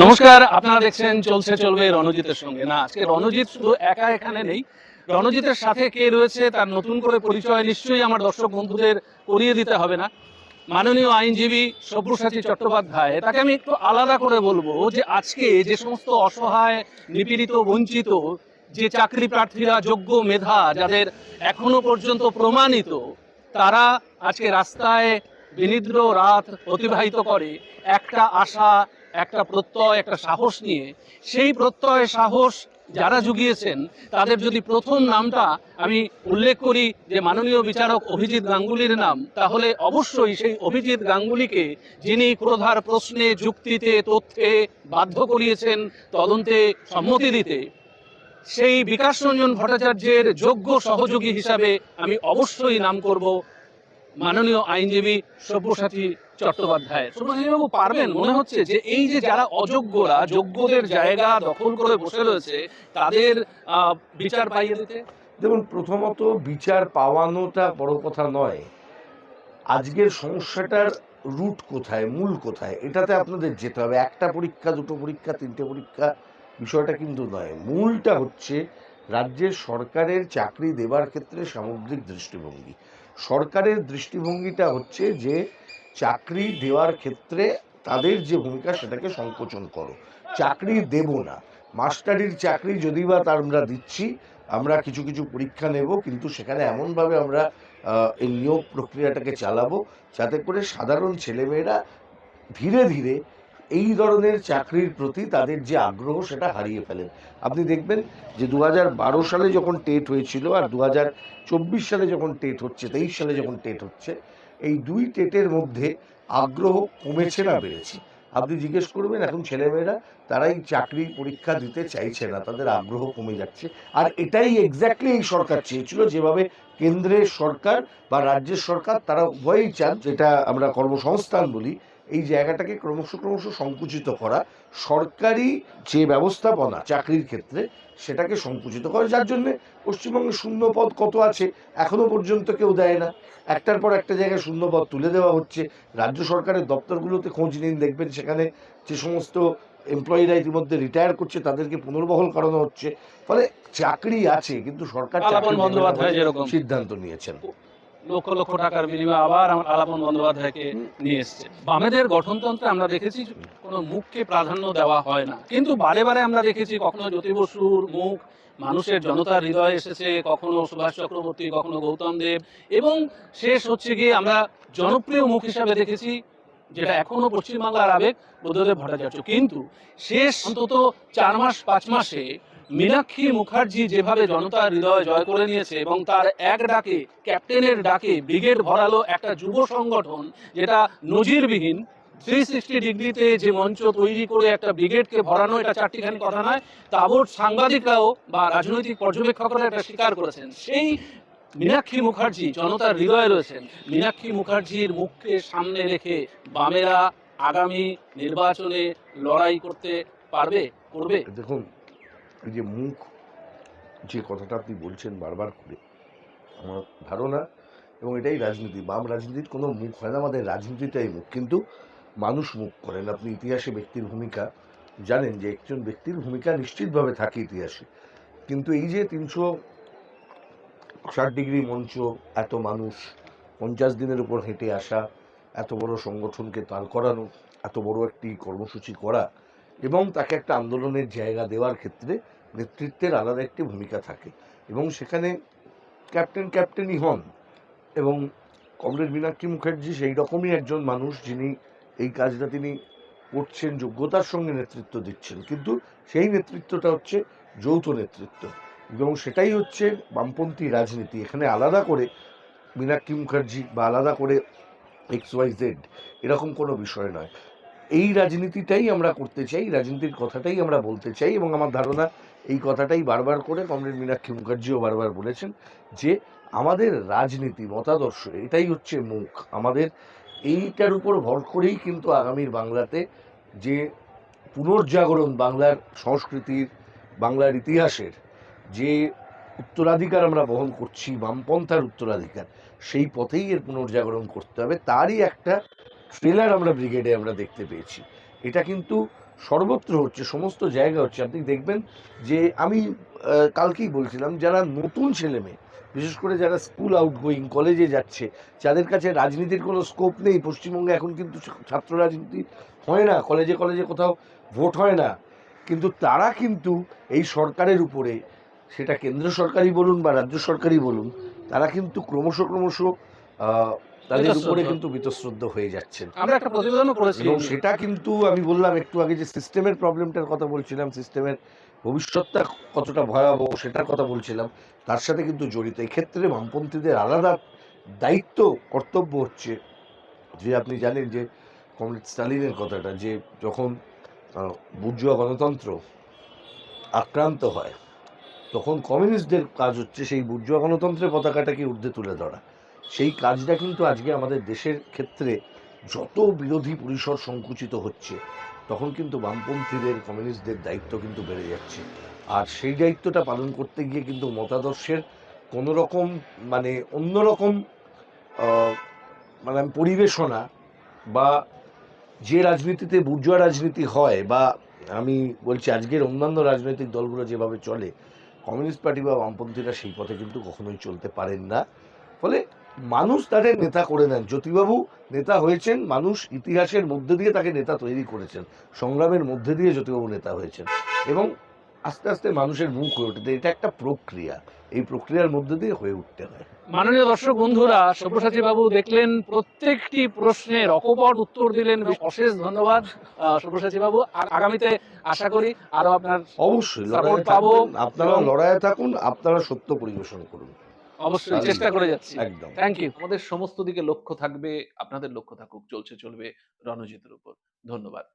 নমস্কার, আপনারা দেখছেন চলছে চলবে রণজিতের সঙ্গে। না, আজকে রণজিৎ শুধু একা এখানে নেই। রণজিতের সাথে কে রয়েছে তার নতুন করে পরিচয় নিশ্চয়ই আমার দর্শক বন্ধুদের করিয়ে দিতে হবে না। মাননীয় আইনজীবী সব্যসাচী চট্টোপাধ্যায় তাকে আমি একটু আলাদা করে বলব যে আজকে যে সমস্ত অসহায়, নিপীড়িত, বঞ্চিত, যে চাকরি প্রার্থীরা, যোগ্য মেধা যাদের এখনও পর্যন্ত প্রমাণিত, তারা আজকে রাস্তায় বিনিদ্র রাত অতিবাহিত করে। একটা আশা একটা প্রত্যয়, একটা সাহস নিয়ে। সেই প্রত্যয়, সাহস যারা জুগিয়েছেন, তাদের যদি প্রথম নামটা আমি উল্লেখ করি যে মাননীয় বিচারক অভিজিৎ গাঙ্গুলির নাম, তাহলে অবশ্যই সেই অভিজিৎ গাঙ্গুলিকে যিনি ক্রোধার প্রশ্নে, যুক্তিতে, তথ্যে বাধ্য করিয়েছেন তদন্তে সম্মতি দিতে, সেই বিকাশ রঞ্জন ভট্টাচার্যের যোগ্য সহযোগী হিসাবে আমি অবশ্যই নাম করব মাননীয় আইনজীবী সব্যসাচী চট্টোপাধ্যায় পারবেন? মনে হচ্ছে যে এই যে যারা অযোগ্যরা যোগ্যদের জায়গা দখল করে বসে রয়েছে তাদের বিচার পাইয়ে দিতে? দেখুন প্রথমত বিচার পাওয়ানোটা বড় কথা নয়। আজকের সমস্যাটার রুট কোথায় মূল কোথায় এটাতে আপনাদের যেতে হবে। একটা পরীক্ষা দুটো পরীক্ষা তিনটে পরীক্ষা বিষয়টা কিন্তু নয়। মূলটা হচ্ছে রাজ্যের সরকারের চাকরি দেবার ক্ষেত্রে সামগ্রিক দৃষ্টিভঙ্গি। সরকারের দৃষ্টিভঙ্গিটা হচ্ছে যে চাকরি দেওয়ার ক্ষেত্রে তাদের যে ভূমিকা সেটাকে সংকোচন করো। চাকরি দেব না। মাস্টারির চাকরি যদি বা তার আমরা দিচ্ছি, আমরা কিছু কিছু পরীক্ষা নেব, কিন্তু সেখানে এমনভাবে আমরা এই নিয়োগ প্রক্রিয়াটাকে চালাবো যাতে করে সাধারণ ছেলেমেয়েরা ধীরে ধীরে এই ধরনের চাকরির প্রতি তাদের যে আগ্রহ সেটা হারিয়ে ফেলেন। আপনি দেখবেন যে দু সালে যখন টেট হয়েছিল আর দু সালে যখন টেট হচ্ছে, তেইশ সালে যখন টেট হচ্ছে এই দুই টেটের মধ্যে আগ্রহ কমেছে না বেড়েছে। আপনি জিজ্ঞেস করবেন, এখন ছেলেমেয়েরা তারাই চাকরি পরীক্ষা দিতে চাইছে না, তাদের আগ্রহ কমে যাচ্ছে। আর এটাই এক্স্যাক্টলি এই সরকার চেয়েছিল, যেভাবে কেন্দ্রের সরকার বা রাজ্যের সরকার তারা উভয়ই চান, যেটা আমরা কর্মসংস্থান বলি এই জায়গাটাকে ক্রমশ ক্রমশ সংকুচিত করা সরকারি যে ব্যবস্থাপনা চাকরির ক্ষেত্রে সেটাকে সংকুচিত করা যার জন্য পশ্চিমবঙ্গে শূন্য পদ কত আছে এখনও পর্যন্ত কেউ দেয় না। একটার পর একটা জায়গায় শূন্য পদ তুলে দেওয়া হচ্ছে। রাজ্য সরকারের দপ্তরগুলোতে খোঁজ নিন দেখবেন সেখানে যে সমস্ত এমপ্লয়িরা ইতিমধ্যে রিটায়ার করছে তাদেরকে পুনর্বহল করানো হচ্ছে। ফলে চাকরি আছে কিন্তু সরকার সিদ্ধান্ত নিয়েছেন। লক্ষ লক্ষ টাকার বিনিময়ে আবার আমার আলাপন বন্দ্যোপাধ্যায়কে নিয়ে এসছে। বামেদের গঠনতন্ত্রে আমরা দেখেছি কোনো মুখকে প্রাধান্য দেওয়া হয় না। কিন্তু বারে বারে আমরা দেখেছি কখনো জ্যোতি বসুর মুখ মানুষের জনতার হৃদয়ে এসেছে, কখনো সুভাষ চক্রবর্তী, কখনো গৌতম দেব এবং শেষ হচ্ছে গিয়ে আমরা জনপ্রিয় মুখ হিসাবে দেখেছি যেটা এখনও পশ্চিমবাংলার আবেগ বুদ্ধদেব ভট্টাচার্য। কিন্তু শেষ অন্তত চার মাস, পাঁচ মাসে মীনাক্ষী মুখার্জি যেভাবে জনতার হৃদয় জয় করে নিয়েছে এবং তার এক ডাকে, ক্যাপ্টেনের ডাকে ব্রিগেড ভরালো একটা যুব সংগঠন যেটা নজিরবিহীন থ্রি সিক্সটি ডিগ্রিতে যে মঞ্চ তৈরি করে একটা ব্রিগেডকে ভরানো, এটা চারটিখানি কথা নয়, তাবৎ সাংবাদিকরাও বা রাজনৈতিক পর্যবেক্ষকরা এটা স্বীকার করেছেন। সেই মীনাক্ষী মুখার্জি জনতার হৃদয়ে রয়েছেন। মীনাক্ষী মুখার্জির মুখকে সামনে রেখে বামেরা আগামী নির্বাচনে লড়াই করতে পারবে, করবে? দেখুন যে মুখ, যে কথাটা আপনি বলছেন বারবার করে, আমার ধারণা এবং এটাই রাজনীতি। বাম রাজনীতির কোনো মুখ হয় না, আমাদের রাজনীতিটাই মুখ। কিন্তু মানুষ মুখ করেন। আপনি ইতিহাসে ব্যক্তির ভূমিকা জানেন যে একজন ব্যক্তির ভূমিকা নিশ্চিতভাবে থাকে ইতিহাসে। কিন্তু এই যে তিনশো ষাট ডিগ্রি মঞ্চ, এত মানুষ, পঞ্চাশ দিনের উপর হেঁটে আসা, এত বড় সংগঠনকে দাঁড় করানো, এত বড় একটি কর্মসূচি করা এবং তাকে একটা আন্দোলনের জায়গা দেওয়ার ক্ষেত্রে নেতৃত্বের আলাদা একটি ভূমিকা থাকে। এবং সেখানে ক্যাপ্টেন ক্যাপ্টেনই হন এবং কমরেড মীনাক্ষী মুখার্জি সেই রকমই একজন মানুষ যিনি এই কাজটা তিনি করছেন, যোগ্যতার সঙ্গে নেতৃত্ব দিচ্ছেন। কিন্তু সেই নেতৃত্বটা হচ্ছে যৌথ নেতৃত্ব। এবং সেটাই হচ্ছে বামপন্থী রাজনীতি। এখানে আলাদা করে মীনাক্ষী মুখার্জি বা আলাদা করে এক্স ওয়াই জেড এরকম কোনো বিষয় নয়। এই রাজনীতিটাই আমরা করতে চাই, রাজনীতির কথাটাই আমরা বলতে চাই এবং আমার ধারণা এই কথাটাই বারবার করে কমরেড মীনাক্ষী মুখার্জিও বারবার বলেছেন যে আমাদের রাজনীতি, মতাদর্শ, এটাই হচ্ছে মুখ। আমাদের এইটার উপর ভর করেই কিন্তু আগামীর বাংলাতে যে পুনর্জাগরণ বাংলার সংস্কৃতির, বাংলার ইতিহাসের যে উত্তরাধিকার আমরা বহন করছি, বামপন্থার উত্তরাধিকার, সেই পথেই এর পুনর্জাগরণ করতে হবে। তারই একটা ট্রেলার আমরা ব্রিগেডে আমরা দেখতে পেয়েছি। এটা কিন্তু সর্বত্র হচ্ছে, সমস্ত জায়গা হচ্ছে। আপনি দেখবেন যে আমি কালকেই বলছিলাম, যারা নতুন ছেলে মেয়ে, বিশেষ করে যারা স্কুল আউটগোয়িং কলেজে যাচ্ছে, যাদের কাছে রাজনীতির কোনো স্কোপ নেই, পশ্চিমবঙ্গে এখন কিন্তু ছাত্র রাজনীতি হয় না কলেজে কলেজে কোথাও ভোট হয় না। কিন্তু তারা কিন্তু এই সরকারের উপরে, সেটা কেন্দ্র সরকারই বলুন বা রাজ্য সরকারই বলুন, তারা কিন্তু ক্রমশ ক্রমশ তাদের উপরে কিন্তু বীতশ্রদ্ধ হয়ে যাচ্ছেন। আমরা একটা প্রতিবেদনও করেছি। এবং সেটা কিন্তু আমি বললাম একটু আগে যে সিস্টেমের প্রবলেমটার কথা বলছিলাম সিস্টেমের ভবিষ্যৎটা কতটা ভয়াবহ সেটার কথা বলছিলাম তার সাথে কিন্তু জড়িত। এক্ষেত্রে বামপন্থীদের আলাদা দায়িত্ব কর্তব্য হচ্ছে যে আপনি জানেন যে কমরেড স্টালিনের কথাটা যে যখন বুর্জুয়া গণতন্ত্র আক্রান্ত হয় তখন কমিউনিস্টদের কাজ হচ্ছে সেই বুর্জুয়া গণতন্ত্রের পতাকাটাকে ঊর্ধ্বে তুলে ধরা। সেই কাজটা কিন্তু আজকে আমাদের দেশের ক্ষেত্রে যত বিরোধী পরিসর সংকুচিত হচ্ছে, তখন কিন্তু বামপন্থীদের, কমিউনিস্টদের দায়িত্ব কিন্তু বেড়ে যাচ্ছে। আর সেই দায়িত্বটা পালন করতে গিয়ে কিন্তু মতাদর্শের কোনো রকম মানে অন্যরকম মানে পরিবেশনা বা যে রাজনীতিতে বুর্জুয়া রাজনীতি হয় বা আমি বলছি আজকের অন্যান্য রাজনৈতিক দলগুলো যেভাবে চলে, কমিউনিস্ট পার্টি বা বামপন্থীরা সেই পথে কিন্তু কখনোই চলতে পারেন না। ফলে মানুষ তাদের নেতা করে নেন। জ্যোতিবাবু নেতা হয়েছেন মানুষ ইতিহাসের মধ্যে দিয়ে তাকে নেতা তৈরি করেছেন। সংগ্রামের মধ্যে দিয়ে জ্যোতিবাবু নেতা হয়েছেন। এবং আস্তে আস্তে মানুষের মুখ হয়ে ওঠে। এটা একটা প্রক্রিয়া। এই প্রক্রিয়ার মধ্যে দিয়ে হয়ে উঠতে হয়। মাননীয় দর্শক বন্ধুরা সব্যসাচী বাবু দেখলেন প্রত্যেকটি প্রশ্নের অকপট উত্তর দিলেন। অশেষ ধন্যবাদ সব্যসাচী বাবু আর আগামীতে আশা করি আরও আপনার অবশ্যই লড়াইয়ে পাবো। আপনারা লড়াইয়ে থাকুন আপনারা সত্য পরিবেশন করুন। অবশ্যই চেষ্টা করে যাচ্ছি। একদম। থ্যাংক ইউ আমাদের সমস্ত দিকে লক্ষ্য থাকবে আপনাদের লক্ষ্য থাকুক চলছে চলবে রণজিতের উপর। ধন্যবাদ।